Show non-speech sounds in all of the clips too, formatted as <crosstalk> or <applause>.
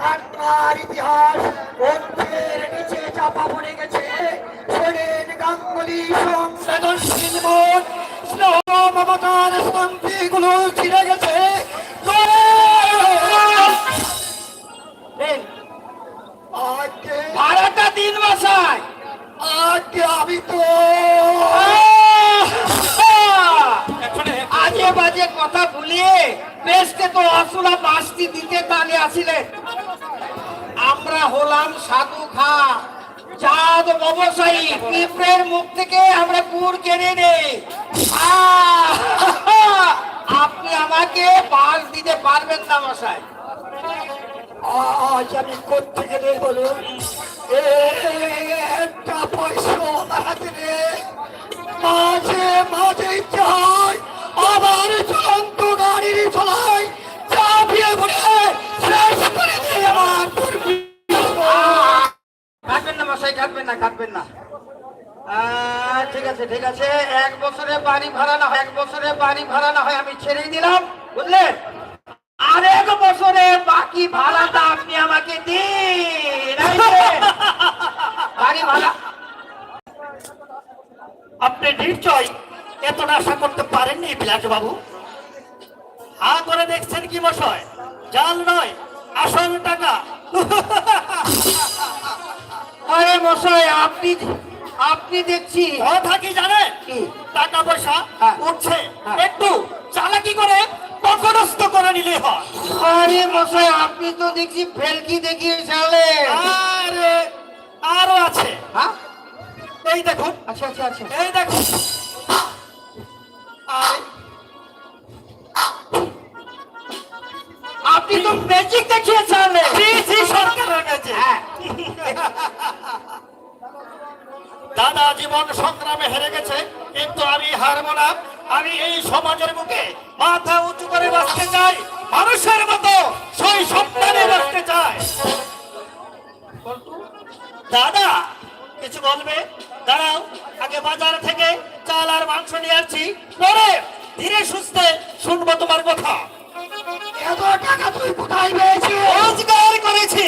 কান্নার ইতিহাস অন্যের নিচে চাপা পড়ে গেছে। শোনেন গাঙ্গুলি সংবেদনশীল মন। স্নেহ মমতার শান্তিগুলো ছিঁড়ে গেছে। ভাড়াটা দিন বাসায় আজকে আমি তো আজে বাজে কথা ভুলিয়ে বেশকে তো অসুলা বাস্তি দিতে তালে আসিলেন আমরা হলাম সাধু খা। চাঁদ ব্যবসায়ী, পিঁপড়ের মুখ থেকে আমরা গুড় কেড়ে নেই। আপনি আমাকে বাস দিতে পারবেন না, মশাই। আমি করতে গেলে বলুন একটা পয়সা আমার নেই। মাঝে মাঝে চাই, আবার চলন্ত না, কাটবেন না। ঠিক আছে ঠিক আছে। এক বছরে বাড়ি ভাড়া না হয়, এক বছরে বাড়ি ভাড়া না হয়, আমি ছেড়েই দিলাম বুঝলেন আর এক বছরে বাকি ভাড়াটা আপনি আমাকে দিন। বাড়ি ভাড়া। আপনি নিশ্চয় এতটা আশা করতে পারেননি বিলাস বাবু হা করে দেখছেন কি মশাই? জাল নয়, আসল টাকা। <laughs> আরে মশাই আপনি আপনি দেখছি। কথা কি জানেন? টাকা পয়সা হ্যাঁ। উঠছে। হ্যাঁ। একটু চালাকি করে করে নিলে হয়। আরে মশাই আপনি তো দেখছি ফেলকি দেখিয়ে আরে আরও আছে। হ্যাঁ? এই দেখুন। আচ্ছা আচ্ছা আচ্ছা। এই দেখুন। আপনি তো ম্যাজিক দেখিয়ে পিসি সরকারের কাছে। হ্যাঁ। দাদা জীবন সংগ্রামে হেরে গেছে কিন্তু আমি হারবো না। আমি এই সমাজের মুখে মাথা উঁচু করে বাঁচতে চাই মানুষের মতো সেই সন্তানে বাঁচতে চাই। দাদা কিছু বলবে? দাঁড়াও আগে বাজার থেকে চাল আর মাংস নিয়ে আসছি। পরে ধীরে সুস্থে শুনব তোমার কথা। এত টাকা তুই কোথায় পেয়েছিস? রোজগার করেছি।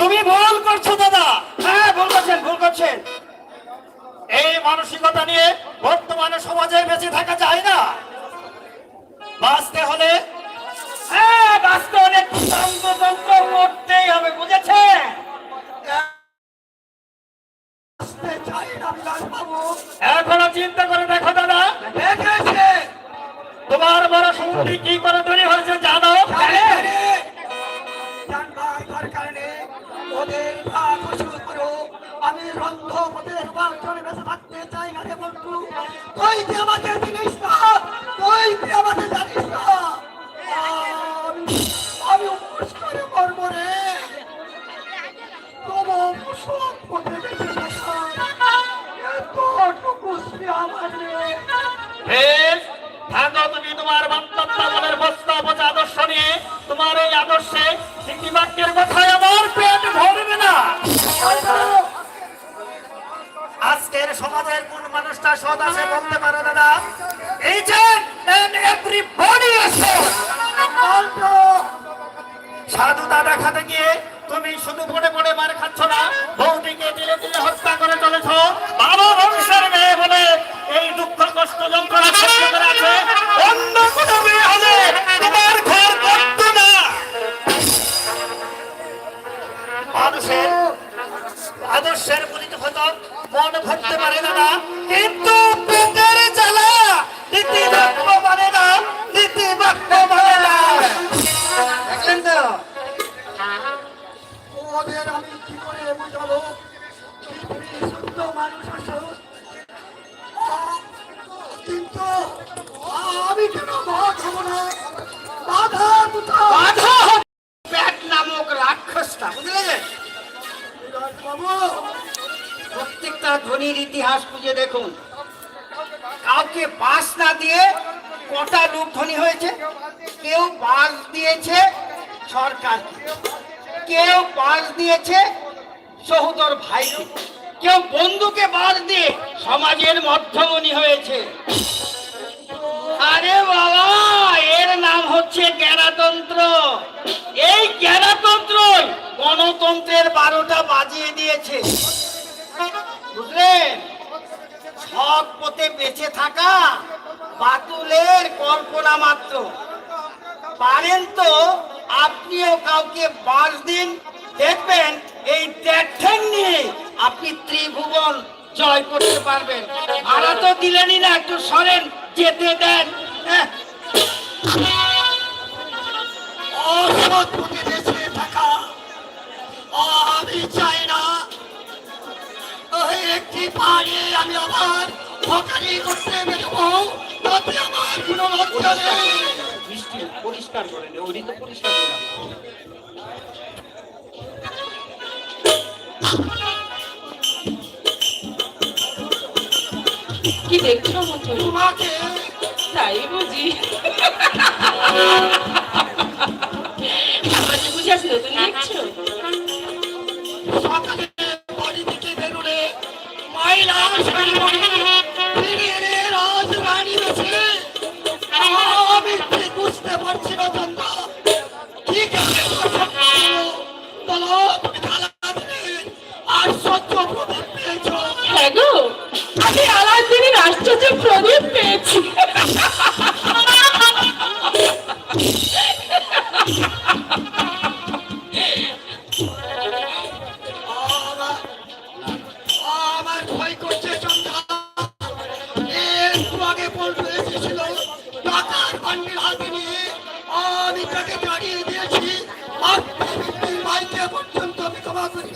তুমি ভুল করছ দাদা। হ্যাঁ ভুল করছেন ভুল করছেন। এই মানসিকতা নিয়ে বর্তমানে সমাজে বেঁচে থাকা যায় না। বাঁচতে হলে হ্যাঁ বাস্তব অনেক তন্ত্র করতেই হবে এখনও চিন্তা করে দেখো দাদা। দেখেছে। তোমার বড় সমুদ্রী কি করে তৈরি হয়েছে বাসনে বেঁচে থাকতে চাই না রে কি আমাকে মানুষটা সৎ আছে বলতে পারে, দাদা। এই যে আছে। সাধুতা দেখাতে গিয়ে তুমি শুধু পড়ে পড়ে মার খাচ্ছ না, বৌদিকে দিলে দিলে হত্যা করে চলেছ। বাবা বংশের মেয়ে বলে এই দুঃখ, কষ্ট, যন্ত্রণা সহ্য করে আছে। অন্য কোনো মেয়ে হলে তোমার ঘর করতো না। মানুষের আদর্শের পরিচিত হয়তো মন ভরতে পারে না কিন্তু আমি কেন মদ খাব না? বাধা বাধা ব্যাট নামক রাক্ষসটা বুঝলে? প্রত্যেকটা ধনীর ইতিহাস খুঁজে দেখুন। কাউকে বাস না দিয়ে কটা লোক ধনী হয়েছে? কেউ বাস দিয়েছে সরকারকে। কেউ বাস দিয়েছে সহোদর ভাইকে। কেউ বন্ধুকে বাস দিয়ে সমাজের মধ্যমণি হয়েছে। আরে বাবা, এর নাম হচ্ছে জ্ঞানতন্ত্র। এই জ্ঞানতন্ত্রই গণতন্ত্রের বারোটা বাজিয়ে দিয়েছে। বুঝলেন? সৎ পথে বেঁচে থাকা বাতুলের কল্পনা মাত্র। পারেন তো আপনিও কাউকে বাস দিন, দেখবেন এই ট্যাগ নিয়ে জয় করতে পারবেন। ভাড়া তো দিলেনই না একটু সরেন যেতে দেন। হ্যাঁ। আমি চাই না। ওই একটি পাড়ে আমি আবার করতে বেরোবো। তাতে আমার কোনো লজ্জা নেই। পরিষ্কার করে নে ওরই তো পরিষ্কার করে রাখ। কি দেখছ মতো তোমাকে তাই বুঝি আমাকে হাতে নিয়ে আমি তাকে দাঁড়িয়ে দিয়েছি মাইকে পর্যন্ত আমি ক্ষমা করি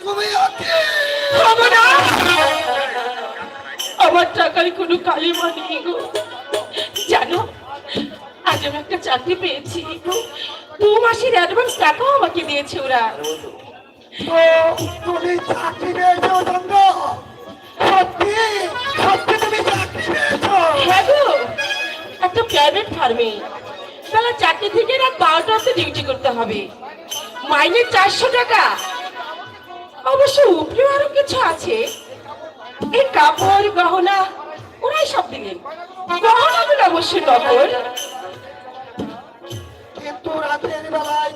তুমি ওকে হবে না। আমার টাকার কোনো কালিমা নেই গো। জানো আজ আমি একটা চাকরি পেয়েছি। দু মাসের অ্যাডভান্স টাকাও আমাকে দিয়েছে ওরা। তুমি চাকরি পেয়েছ চন্দ্র? সত্যি? সত্যি তুমি চাকরি পেয়েছ? হ্যাঁ গো একটা প্রাইভেট ফার্মে বেলা চারটে থেকে রাত বারোটা অব্দি ডিউটি করতে হবে। মাইনে চারশো টাকা। অবশ্য উপরেও আরও কিছু আছে। এই কাপড় গহনা ওরাই সব দিলেন গহনাগুলো অবশ্য নকল। কিন্তু রাতের বেলায়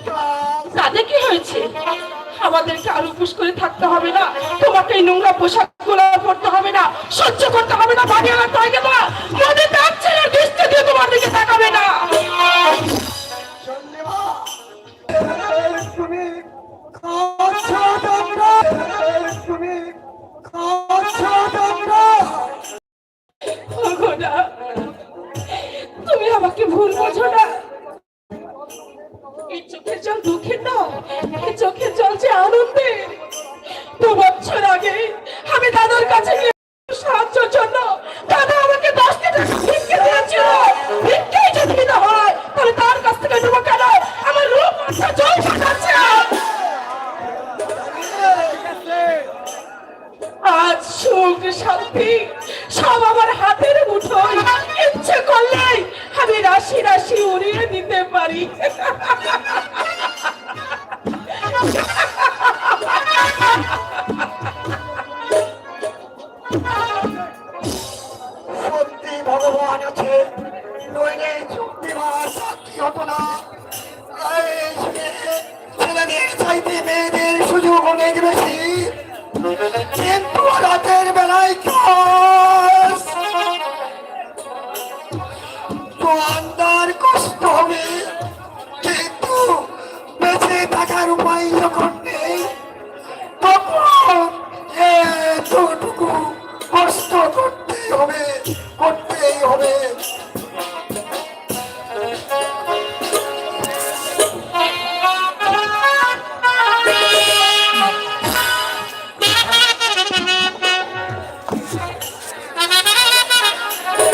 তাতে কি হয়েছে? আমাদেরকে আর উপোস করে থাকতে হবে না। তোমাকে নোংরা পোশাকগুলো পড়তে হবে না। সহ্য করতে হবে না। বাড়ি আমার তাই তোমার সত্যি ভগবান আছে। নইলে না। ছেলেদের চাইতে মেয়েদের সুযোগ অনেক বেশি।